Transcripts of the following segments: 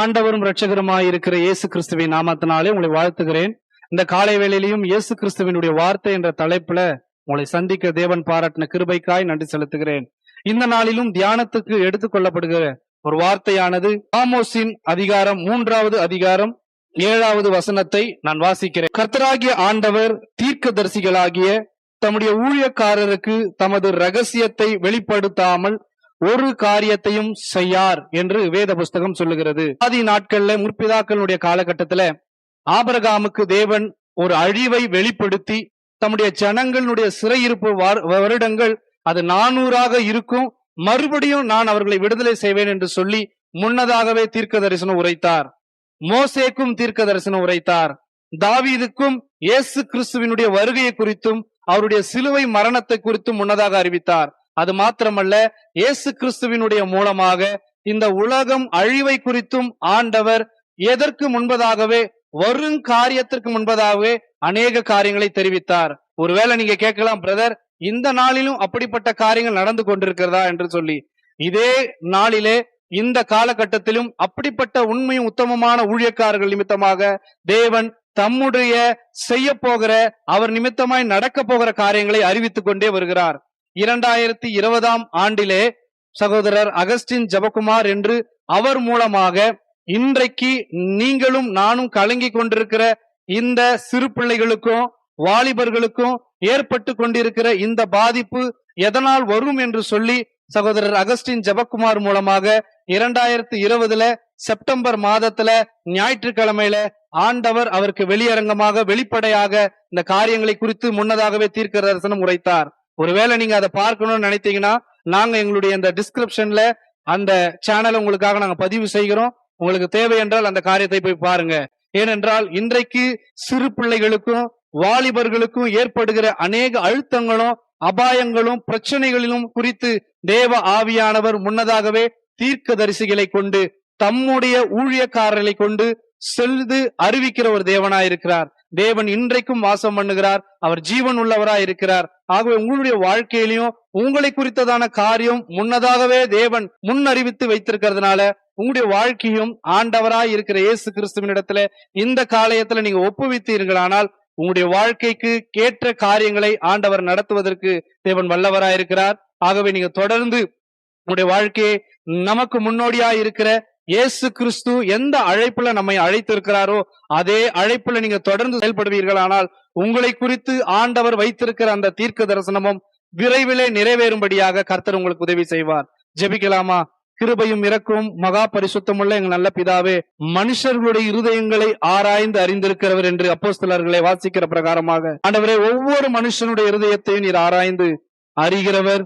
ஆண்டவரும் இரட்சகருமாய் இருக்கிற இயேசு கிறிஸ்துவின் நாமத்தினாலே உங்களை வாழ்த்துகிறேன். இந்த காலை வேளையிலையும் இயேசு கிறிஸ்துவனுடைய வார்த்தை என்ற தலைப்புல உங்களை சந்திக்க தேவன் பாராட்டின கிருபைக்காய் நன்றி செலுத்துகிறேன். இந்த நாளிலும் தியானத்துக்கு எடுத்துக்கொள்ளப்படுகிற ஒரு வார்த்தையானது ஆமோஸின் அதிகாரம் மூன்றாவது அதிகாரம் ஏழாவது வசனத்தை நான் வாசிக்கிறேன். கர்த்தராகிய ஆண்டவர் தீர்க்கதரிசிகளாகிய தம்முடைய ஊழியக்காரருக்கு தமது ரகசியத்தை வெளிப்படுத்தாமல் ஒரு காரியத்தையும் செய்யார் என்று வேத புஸ்தகம் சொல்லுகிறது. ஆதி நாட்கள்ல முற்பிதாக்களுடைய காலகட்டத்துல ஆபரகாமுக்கு தேவன் ஒரு அழிவை வெளிப்படுத்தி தம்முடைய ஜனங்களுடைய சிறையிருப்பு வருடங்கள் அது நானூறாக இருக்கும். மறுபடியும் நான் அவர்களை விடுதலை செய்வேன் என்று சொல்லி முன்னதாகவே தீர்க்க தரிசனம் உரைத்தார். மோசேக்கும் தீர்க்க தரிசனம் உரைத்தார். தாவீதுக்கும் இயேசு கிறிஸ்துவினுடைய வருகையை குறித்தும் அவருடைய சிலுவை மரணத்தை குறித்தும் முன்னதாக அறிவித்தார். அது மாத்திரமல்ல இயேசு கிறிஸ்துவினுடைய மூலமாக இந்த உலகம் அழிவை குறித்தும் ஆண்டவர் எதற்கு முன்பதாகவே வரும் காரியத்திற்கு முன்பதாகவே அநேக காரியங்களை தெரிவித்தார். ஒருவேளை நீங்க கேட்கலாம் பிரதர் இந்த நாளிலும் அப்படிப்பட்ட காரியங்கள் நடந்து கொண்டிருக்கிறதா? என்று சொல்லி. இதே நாளிலே இந்த காலகட்டத்திலும் அப்படிப்பட்ட உண்மையும் உத்தமமான ஊழியக்காரர்கள் நிமித்தமாக தேவன் தம்முடைய செய்ய போகிற அவர் நிமித்தமாய் நடக்க போகிற காரியங்களை அறிவித்துக் கொண்டே வருகிறார். இரண்டாயிரத்தி இருபதாம் ஆண்டிலே சகோதரர் அகஸ்டின் ஜபகுமார் என்று அவர் மூலமாக இன்றைக்கு நீங்களும் நானும் கலங்கி கொண்டிருக்கிற இந்த சிறு பிள்ளைகளுக்கும் வாலிபர்களுக்கும் ஏற்பட்டு கொண்டிருக்கிற இந்த பாதிப்பு எதனால் வரும் என்று சொல்லி சகோதரர் அகஸ்டின் ஜபக்குமார் மூலமாக இரண்டாயிரத்தி இருபதுல செப்டம்பர் மாதத்துல ஞாயிற்றுக்கிழமையில ஆண்டவர் அவருக்கு வெளியரங்கமாக வெளிப்படையாக இந்த காரியங்களை குறித்து முன்னதாகவே தீர்க்க தரிசனம் உரைத்தார். ஒருவேளை நீங்க அதை பார்க்கணும்னு நினைத்தீங்கன்னா நாங்க எங்களுடைய இந்த டிஸ்கிரிப்ஷன்ல அந்த சேனலை உங்களுக்காக நாங்க பதிவு செய்கிறோம். உங்களுக்கு தேவை என்றால் அந்த காரியத்தை போய் பாருங்க. ஏனென்றால் இன்றைக்கு சிறு பிள்ளைகளுக்கும் வாலிபர்களுக்கும் ஏற்படுகிற அநேக அழுத்தங்களும் அபாயங்களும் பிரச்சனைகளிலும் குறித்து தேவ ஆவியானவர் முன்னதாகவே தீர்க்க தரிசிகளை கொண்டு தம்முடைய ஊழியக்காரர்களை கொண்டு செல்து அறிவிக்கிற ஒரு தேவனாயிருக்கிறார். தேவன் இன்றைக்கும் வாசம் பண்ணுகிறார். அவர் ஜீவன் உள்ளவராய் இருக்கிறார். ஆகவே உங்களுடைய வாழ்க்கையிலையும் உங்களை குறித்ததான காரியம் முன்னதாகவே தேவன் முன் அறிவித்து வைத்திருக்கிறதுனால உங்களுடைய வாழ்க்கையும் ஆண்டவராய் இருக்கிற இயேசு கிறிஸ்துவினிடத்துல இந்த காலயத்துல நீங்க ஒப்புவித்தீர்களானால் உங்களுடைய வாழ்க்கைக்கு கேட்ட காரியங்களை ஆண்டவர் நடத்துவதற்கு தேவன் வல்லவராயிருக்கிறார் ஆகவே நீங்க தொடர்ந்து உங்களுடைய வாழ்க்கையை நமக்கு முன்னோடியா இருக்கிற இயேசு கிறிஸ்து எந்த அழைப்புல நம்மை அழைத்திருக்கிறாரோ அதே அழைப்புல நீங்க தொடர்ந்து செயல்படுவீர்களானால் உங்களை குறித்து ஆண்டவர் வைத்திருக்கிற அந்த தீர்க்க தரிசனமும் விரைவிலே நிறைவேறும்படியாக கர்த்தர் உங்களுக்கு உதவி செய்வார். ஜெபிக்கலாமா? கிருபையும் இறக்கும் மகா பரிசுத்தமுள்ள எங்கள் நல்ல பிதாவே மனுஷர்களுடைய இருதயங்களை ஆராய்ந்து அறிந்திருக்கிறவர் என்று அப்போஸ்தலர்களை வாசிக்கிற பிரகாரமாக ஆண்டவரே ஒவ்வொரு மனுஷனுடைய இருதயத்தையும் நீர் ஆராய்ந்து அறிகிறவர்.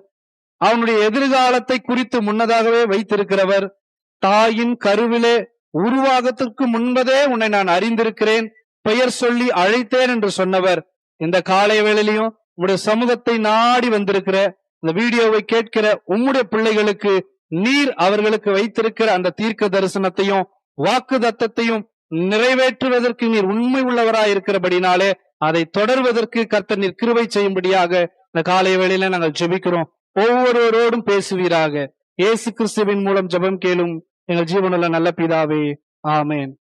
அவனுடைய எதிர்காலத்தை குறித்து முன்னதாகவே வைத்திருக்கிறவர். தாயின் கருவிலே உருவாகத்திற்கு முன்பதே உன்னை நான் அறிந்திருக்கிறேன். பெயர் சொல்லி அழைத்தேன் என்று சொன்னவர். இந்த காலை வேளையிலையும் உங்களுடைய சமூகத்தை நாடி வந்திருக்கிற இந்த வீடியோவை கேட்கிற உம்முடைய பிள்ளைகளுக்கு நீர் அவர்களுக்கு வைத்திருக்கிற அந்த தீர்க்க தரிசனத்தையும் வாக்கு தத்தத்தையும் நிறைவேற்றுவதற்கு நீர் உண்மை உள்ளவராய் இருக்கிறபடினாலே அதை தொடர்வதற்கு கர்த்தர் நீர் கிருவை செய்யும்படியாக இந்த காலை வேளையில நாங்கள் ஜெபிக்கிறோம். ஒவ்வொருவரோடும் பேசுவீராக. இயேசு கிறிஸ்துவின் மூலம் ஜெபம் கேளும் எங்கள் ஜீவனுள்ள நல்ல பிதாவே ஆமேன்.